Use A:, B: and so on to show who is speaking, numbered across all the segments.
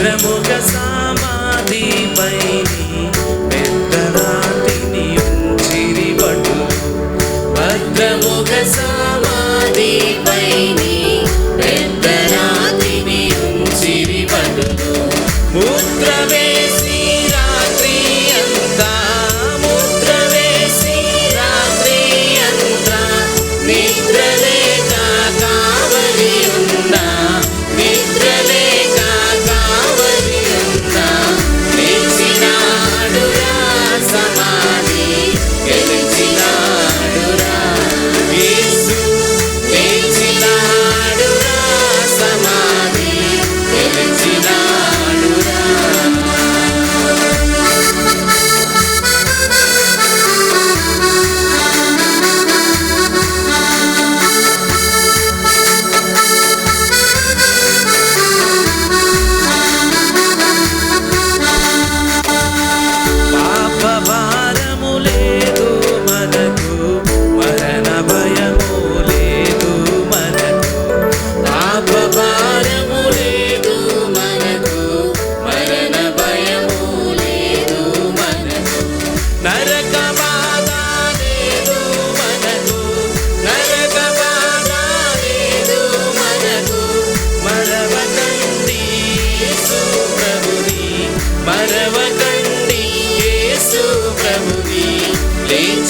A: ప్రముఖ సమాధిపై పెద్దరాతిని ఉంచిరి భద్రముఖ సమాధిపై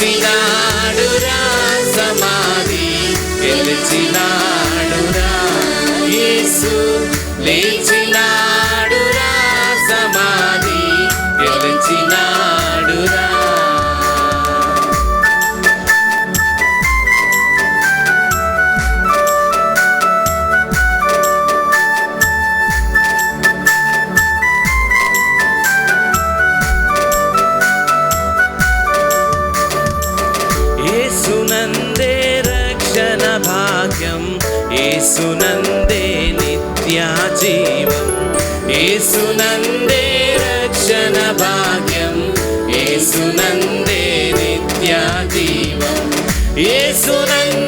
A: గెలిచినాడురా సమాధి లేచినాడురా సమాధి గెలిచినాడురా
B: ఏసునందే నిత్య జీవం
A: ఏసునందే రక్షణ భాగ్యం. ఏసునందే నిత్య జీవం ఏసునందే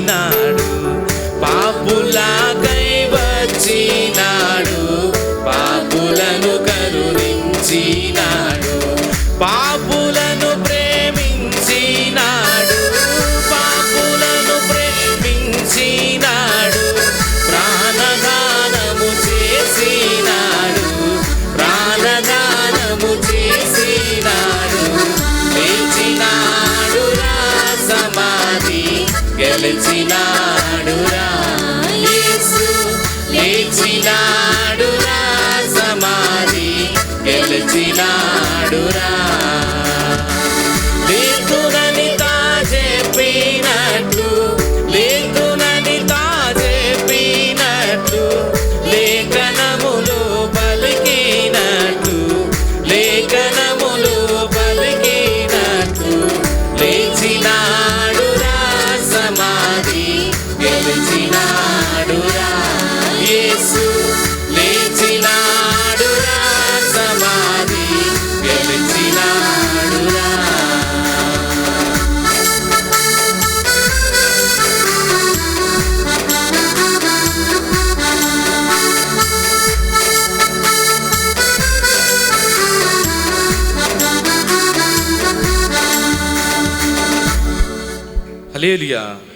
A: reinar. తలచినాడురా
B: Aleluia.